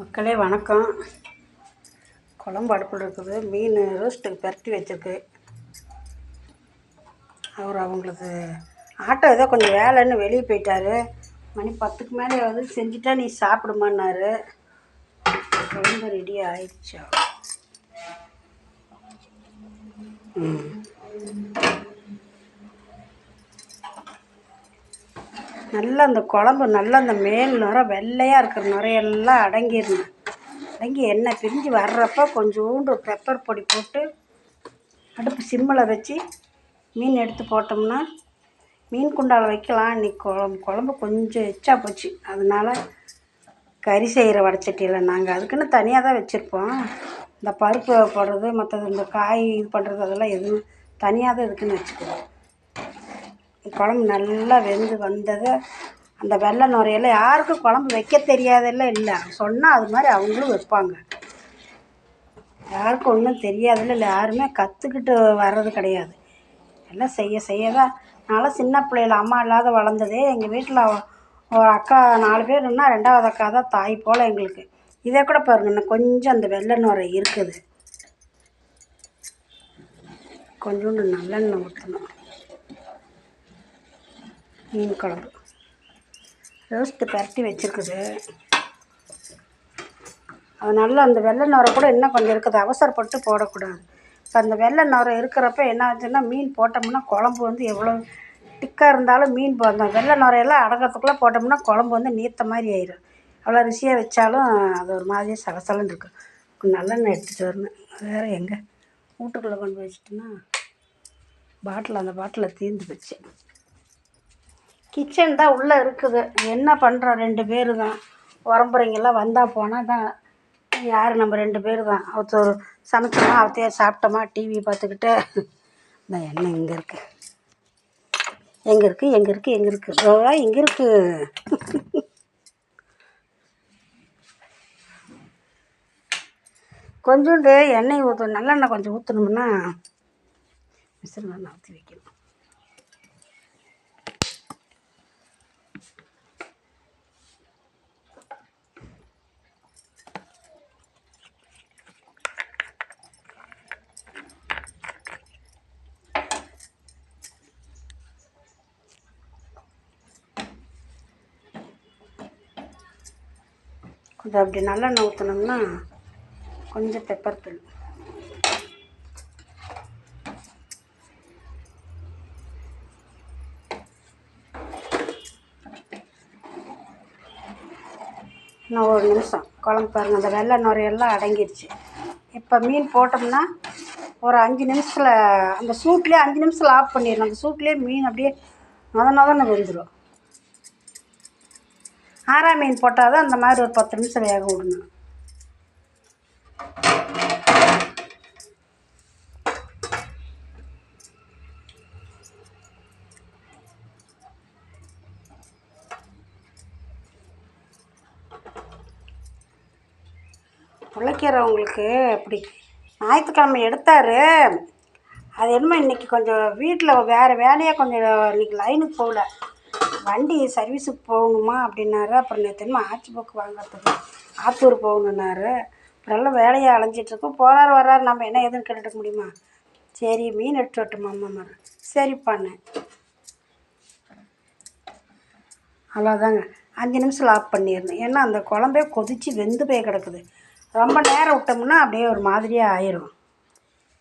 மக்களே வணக்கம். குழம்பு அடுப்பில் இருக்குது. மீன் ரோஸ்ட்டுக்கு பரட்டி வச்சிருக்கு. அவர் அவங்களுக்கு ஆட்டோ ஏதோ கொஞ்சம் வேலைன்னு வெளியே போயிட்டாரு. மணி பத்துக்கு மேலே வந்து செஞ்சுட்டா நீ சாப்பிடுமான்னாரு. குழம்பு ரெடி ஆயிடுச்சா? ம். நல்லா அந்த குழம்பு நல்லா அந்த மேல் நுர வெள்ளையாக இருக்கிற நுரையெல்லாம் அடங்கிடணும் அடங்கி எண்ணெய் பிரிஞ்சு வர்றப்போ கொஞ்சோண்டு பெப்பர் பொடி போட்டு அடுப்பு சிம்மில் வச்சு மீன் எடுத்து போட்டோம்னா மீன் குண்டால வைக்கலாம். இன்னைக்கு குழம்பு குழம்பு கொஞ்சம் எச்சா போச்சு. அதனால கறி செய்கிற வடச்சட்டியில் நாங்கள் அதுக்குன்னு தனியாக தான் வச்சுருப்போம். இந்த பருப்பு போடுறது மற்றது இந்த காய் இது பண்ணுறது அதெல்லாம் எதுவும் தனியாக தான் இதுக்குன்னு வச்சுக்குவோம். குழம்பு நல்லா வெந்து வந்ததை. அந்த வெள்ளை நுரையெல்லாம் யாருக்கும் குழம்பு வைக்க தெரியாதெல்லாம் இல்லை. சொன்னால் அது மாதிரி அவங்களும் வைப்பாங்க. யாருக்கும் ஒன்றும் தெரியாதில்ல இல்லை. யாருமே கற்றுக்கிட்டு வர்றது கிடையாது. எல்லாம் செய்ய செய்ய தான் நான்லாம் சின்ன பிள்ளையில அம்மா இல்லாத வளர்ந்ததே எங்கள் வீட்டில் ஒரு அக்கா நாலு பேர் இருந்தால் ரெண்டாவது அக்கா தான் தாய் போல் எங்களுக்கு. இதே கூட பாருங்க இன்னும் கொஞ்சம் அந்த வெள்ளை நுரை இருக்குது. கொஞ்சோண்டு நல்லெண்ணெய் ஊற்றணும் மீன் குழம்பு ரோஸ்ட்டு பரட்டி வச்சுருக்குது. அது அந்த வெள்ளை நுரை கூட இன்னும் கொஞ்சம் இருக்குது. அவசரப்பட்டு போடக்கூடாது. இப்போ அந்த வெள்ளை நுரை இருக்கிறப்ப என்ன ஆச்சுன்னா மீன் போட்டோம்னா குழம்பு வந்து எவ்வளோ திக்காக இருந்தாலும் மீன் போடணும் அந்த வெள்ளை நுரையெல்லாம் அடக்கிறதுக்குள்ளே போட்டோம்னா குழம்பு வந்து நீத்த மாதிரி ஆயிடும் அவ்வளோ ருசியாக வச்சாலும் அது ஒரு மாதிரியே சலசலன்னு இருக்கும். நல்லெண்ணெய் எடுத்துகிட்டு வரணும். வேறு எங்கே? வீட்டுக்குள்ளே கொண்டு வச்சிட்டோன்னா பாட்டில் அந்த பாட்டில் தீர்ந்து போச்சு. கிச்சன் தான் உள்ளே இருக்குது. என்ன பண்ணுறோம் ரெண்டு பேர் தான் உரம்புறைங்கெல்லாம் வந்தால் போனால் தான் யார்? நம்ம ரெண்டு பேர் தான் ஒருத்தர் சமைச்சோமா அவத்தையே சாப்பிட்டோமா? டிவி பார்த்துக்கிட்டு. இந்த எண்ணெய் இங்கே இருக்குது எங்கே இருக்குது எங்கே இருக்குது எங்கே இருக்குது ரோவா இங்கே இருக்குது கொஞ்சோண்டு எண்ணெய் ஊற்ற நல்லெண்ணெய் கொஞ்சம் ஊற்றணும்னா விசில் நல்லா ஊற்றி வைக்கணும். இது அப்படி நல்லெண்ணெய் ஊற்றினோம்னா கொஞ்சம் பெப்பர் தூள். இன்னும் ஒரு நிமிஷம். குழம்பு பாருங்கள் அந்த வெள்ளை நுரையெல்லாம் அடங்கிடுச்சு இப்போ மீன் போட்டோம்னா ஒரு அஞ்சு நிமிஷத்தில் அந்த சூட்லேயே அஞ்சு நிமிஷத்தில் ஆஃப் பண்ணிடணும். அந்த சூட்லேயே மீன் அப்படியே நொத நொதன்னு வெந்துடும் ஆரா மீன் போட்டால் தான் அந்த மாதிரி ஒரு பத்து நிமிஷம் வேக விடணும். உழைக்கிறவங்களுக்கு அப்படி ஞாயிற்றுக்கிழமை எடுத்தார். அது என்னமோ இன்றைக்கி கொஞ்சம் வீட்டில் வேறு வேலையாக கொஞ்சம் இன்றைக்கி லைனுக்கு போகல. வண்டி சர்வீஸுக்கு போகணுமா அப்படின்னாரு. அப்புறம் நேற்று என்னமோ ஆச்சி புக்கு வாங்கிறதுக்கு ஆத்தூர் போகணுன்னாரு. அப்புறம் எல்லாம் வேலையை அலைஞ்சிட்ருக்கோம் போகிறாரு வர்றாரு. நம்ம என்ன ஏதுன்னு கேட்டுக்க முடியுமா? சரி மீன் எடுத்து வரட்டுமா அம்மா மரம் அவ்வளோதாங்க அஞ்சு நிமிஷம் ஆஃப் பண்ணிடணும். ஏன்னா அந்த குழம்பே கொதித்து வெந்து போய் கிடக்குது. ரொம்ப நேரம் விட்டோம்னா அப்படியே ஒரு மாதிரியாக ஆயிரும்.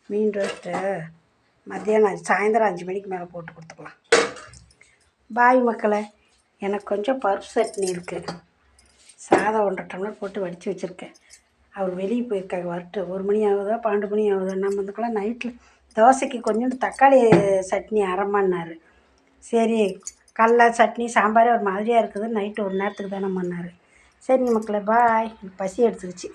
மீன் ரோஸ்ட்டு மத்தியானம் சாயந்தரம் அஞ்சு மணிக்கு மேலே போட்டு கொடுத்துக்கலாம். பாய் மக்களை எனக்கு கொஞ்சம் பருப்பு சட்னி இருக்குது சாதம் ஒன்றரை டம்ளர் போட்டு வடித்து வச்சுருக்கேன். அவர் வெளியே போயிருக்காங்க வரட்டு. ஒரு மணி ஆகுதோ பன்னெண்டு மணி ஆகுதா? நம்ம இதுக்கெல்லாம் நைட்டில் தோசைக்கு கொஞ்சோண்டு தக்காளி சட்னி அரைமான்னாரு சரி கடல சட்னி சாம்பாரே ஒரு மாதிரியாக இருக்குது. நைட்டு ஒரு நேரத்துக்கு தானே பண்ணார் சரி மக்களே பாய் பசி எடுத்துக்கிச்சு